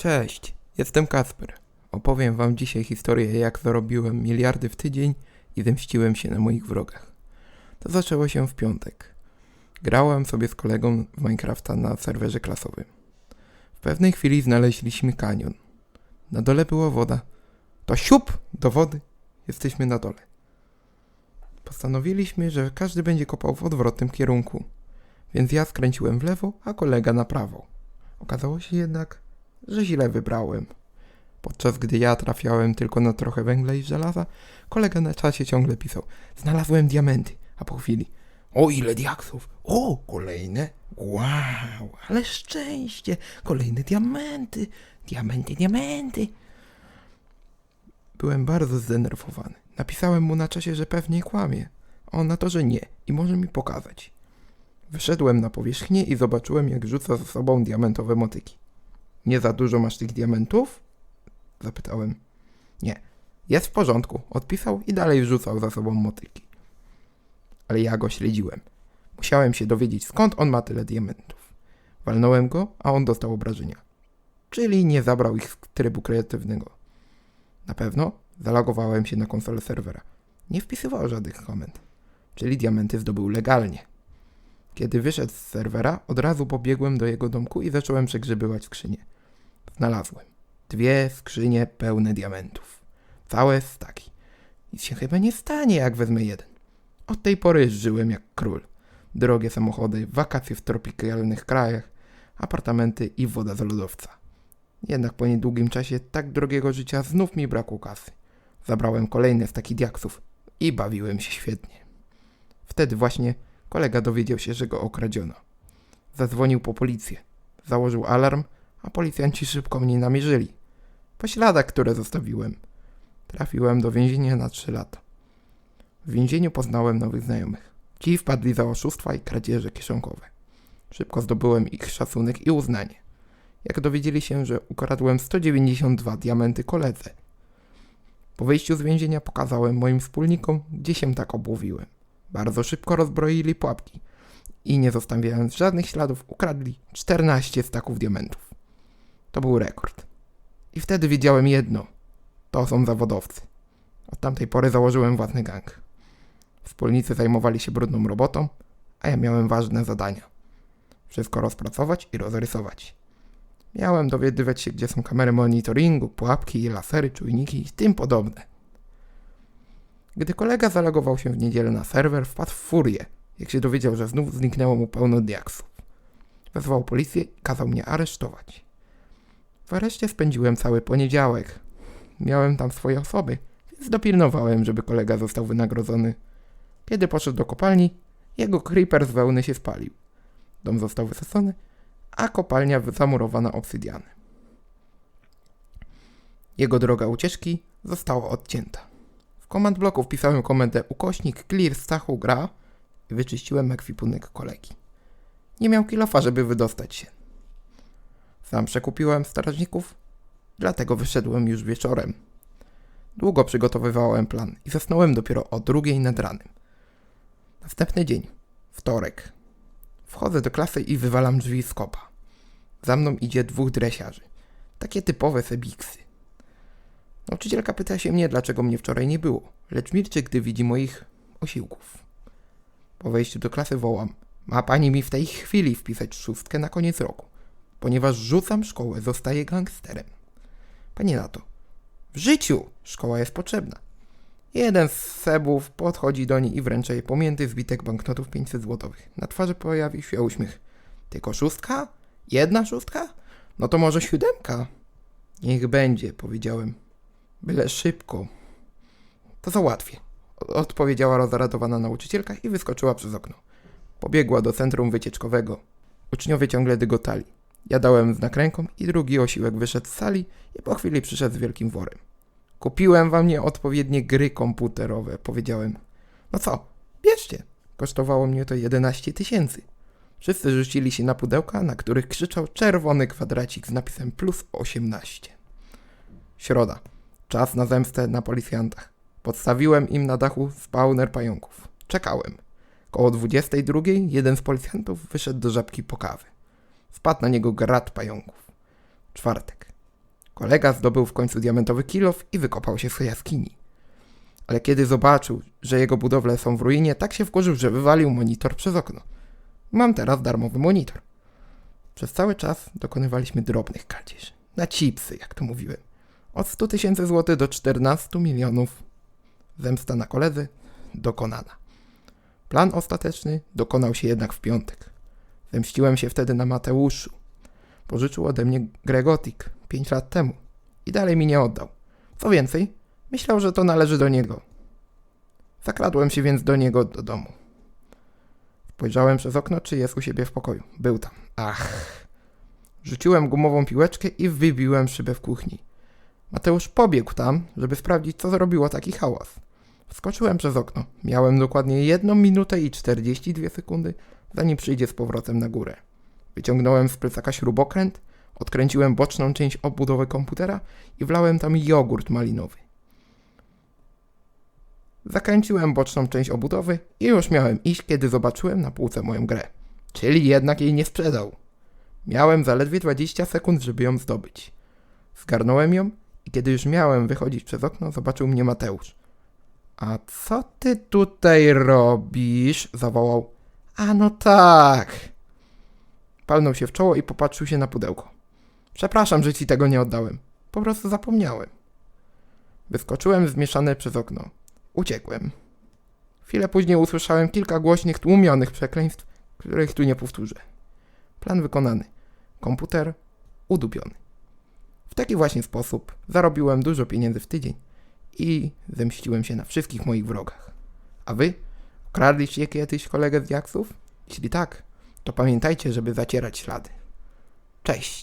Cześć, jestem Kasper. Opowiem wam dzisiaj historię, jak zarobiłem miliardy w tydzień i zemściłem się na moich wrogach. To zaczęło się w piątek. Grałem sobie z kolegą w Minecrafta na serwerze klasowym. W pewnej chwili znaleźliśmy kanion. Na dole była woda. To siup do wody. Jesteśmy na dole. Postanowiliśmy, że każdy będzie kopał w odwrotnym kierunku. Więc ja skręciłem w lewo, a kolega na prawo. Okazało się jednak, że źle wybrałem. Podczas gdy ja trafiałem tylko na trochę węgla i żelaza, kolega na czasie ciągle pisał: Znalazłem diamenty, a po chwili: O, ile diaksów! O, kolejne! Wow, ale szczęście! Kolejne diamenty! Diamenty, diamenty! Byłem bardzo zdenerwowany. Napisałem mu na czasie, że pewnie kłamie. On na to, że nie i może mi pokazać. Wyszedłem na powierzchnię i zobaczyłem, jak rzuca za sobą diamentowe motyki. Nie za dużo masz tych diamentów? Zapytałem. Nie. Jest w porządku. Odpisał i dalej wrzucał za sobą motyki. Ale ja go śledziłem. Musiałem się dowiedzieć, skąd on ma tyle diamentów. Walnąłem go, a on dostał obrażenia. Czyli nie zabrał ich z trybu kreatywnego. Na pewno zalogowałem się na konsolę serwera. Nie wpisywał żadnych komend. Czyli diamenty zdobył legalnie. Kiedy wyszedł z serwera, od razu pobiegłem do jego domku i zacząłem przegrzebywać skrzynie. Znalazłem dwie skrzynie pełne diamentów. Całe staki. Nic się chyba nie stanie, jak wezmę jeden. Od tej pory żyłem jak król. Drogie samochody, wakacje w tropikalnych krajach, apartamenty i woda z lodowca. Jednak po niedługim czasie tak drogiego życia znów mi brakło kasy. Zabrałem kolejne staki diaksów i bawiłem się świetnie. Wtedy właśnie kolega dowiedział się, że go okradziono. Zadzwonił po policję. Założył alarm, a policjanci szybko mnie namierzyli. Po śladach, które zostawiłem. Trafiłem do więzienia na 3 lata. W więzieniu poznałem nowych znajomych. Ci wpadli za oszustwa i kradzieże kieszonkowe. Szybko zdobyłem ich szacunek i uznanie. Jak dowiedzieli się, że ukradłem 192 diamenty koledze. Po wyjściu z więzienia pokazałem moim wspólnikom, gdzie się tak obłowiłem. Bardzo szybko rozbroili pułapki i nie zostawiając żadnych śladów ukradli 14 staków diamentów. To był rekord. I wtedy wiedziałem jedno. To są zawodowcy. Od tamtej pory założyłem własny gang. Wspólnicy zajmowali się brudną robotą, a ja miałem ważne zadania. Wszystko rozpracować i rozrysować. Miałem dowiadywać się, gdzie są kamery monitoringu, pułapki, lasery, czujniki i tym podobne. Gdy kolega zalogował się w niedzielę na serwer, wpadł w furię, jak się dowiedział, że znów zniknęło mu pełno diaksów. Wezwał policję i kazał mnie aresztować. W areszcie spędziłem cały poniedziałek. Miałem tam swoje osoby, więc dopilnowałem, żeby kolega został wynagrodzony. Kiedy poszedł do kopalni, jego creeper z wełny się spalił. Dom został wysadzony, a kopalnia zamurowana obsydiany. Jego droga ucieczki została odcięta. W komand bloku wpisałem komendę ukośnik clear Stachu gra i wyczyściłem ekwipunek kolegi. Nie miał kilofa, żeby wydostać się. Sam przekupiłem strażników, dlatego wyszedłem już wieczorem. Długo przygotowywałem plan i zasnąłem dopiero o drugiej nad ranem. Następny dzień, wtorek. Wchodzę do klasy i wywalam drzwi z kopa. Za mną idzie dwóch dresiarzy. Takie typowe sebiksy. Nauczycielka pyta się mnie, dlaczego mnie wczoraj nie było, lecz milczy, gdy widzi moich osiłków. Po wejściu do klasy wołam. Ma pani mi w tej chwili wpisać szóstkę na koniec roku. Ponieważ rzucam szkołę, zostaję gangsterem. Pani na to. W życiu szkoła jest potrzebna. Jeden z sebów podchodzi do niej i wręcza jej pomięty zbitek banknotów 500 złotowych. Na twarzy pojawił się uśmiech. Tylko szóstka? Jedna szóstka? No to może siódemka? Niech będzie, powiedziałem. Byle szybko. To załatwię. Odpowiedziała rozradowana nauczycielka i wyskoczyła przez okno. Pobiegła do centrum wycieczkowego. Uczniowie ciągle dygotali. Ja dałem znak ręką i drugi osiłek wyszedł z sali i po chwili przyszedł z wielkim worem. Kupiłem wam nieodpowiednie gry komputerowe, powiedziałem. No co, bierzcie. Kosztowało mnie to 11 tysięcy. Wszyscy rzucili się na pudełka, na których krzyczał czerwony kwadracik z napisem plus 18. Środa. Czas na zemstę na policjantach. Podstawiłem im na dachu spawner pająków. Czekałem. Koło 22 jeden z policjantów wyszedł do żabki po kawę. Wpadł na niego grat pająków. Czwartek. Kolega zdobył w końcu diamentowy kilof i wykopał się z jaskini. Ale kiedy zobaczył, że jego budowle są w ruinie, tak się wkurzył, że wywalił monitor przez okno. Mam teraz darmowy monitor. Przez cały czas dokonywaliśmy drobnych kradzieży. Na chipsy, jak to mówiłem. Od 100 tysięcy złotych do 14 milionów. Zemsta na koledzy dokonana. Plan ostateczny dokonał się jednak w piątek. Zemściłem się wtedy na Mateuszu. Pożyczył ode mnie Gregotik 5 lat temu i dalej mi nie oddał. Co więcej, myślał, że to należy do niego. Zakradłem się więc do niego do domu. Spojrzałem przez okno, czy jest u siebie w pokoju. Był tam. Ach. Rzuciłem gumową piłeczkę i wybiłem szybę w kuchni. Mateusz pobiegł tam, żeby sprawdzić, co zrobiło taki hałas. Wskoczyłem przez okno. Miałem dokładnie 1 minutę i 42 sekundy, zanim przyjdzie z powrotem na górę. Wyciągnąłem z plecaka śrubokręt, odkręciłem boczną część obudowy komputera i wlałem tam jogurt malinowy. Zakręciłem boczną część obudowy i już miałem iść, kiedy zobaczyłem na półce moją grę. Czyli jednak jej nie sprzedał. Miałem zaledwie 20 sekund, żeby ją zdobyć. Zgarnąłem ją i kiedy już miałem wychodzić przez okno, zobaczył mnie Mateusz. A co ty tutaj robisz? zawołał. A no tak. Palnął się w czoło i popatrzył się na pudełko. Przepraszam, że ci tego nie oddałem. Po prostu zapomniałem. Wyskoczyłem zmieszany przez okno. Uciekłem. Chwilę później usłyszałem kilka głośnych, tłumionych przekleństw, których tu nie powtórzę. Plan wykonany. Komputer udupiony. W taki właśnie sposób zarobiłem dużo pieniędzy w tydzień i zemściłem się na wszystkich moich wrogach. A wy? Kradliście kiedyś kolegę z jaksów? Jeśli tak, to pamiętajcie, żeby zacierać ślady. Cześć!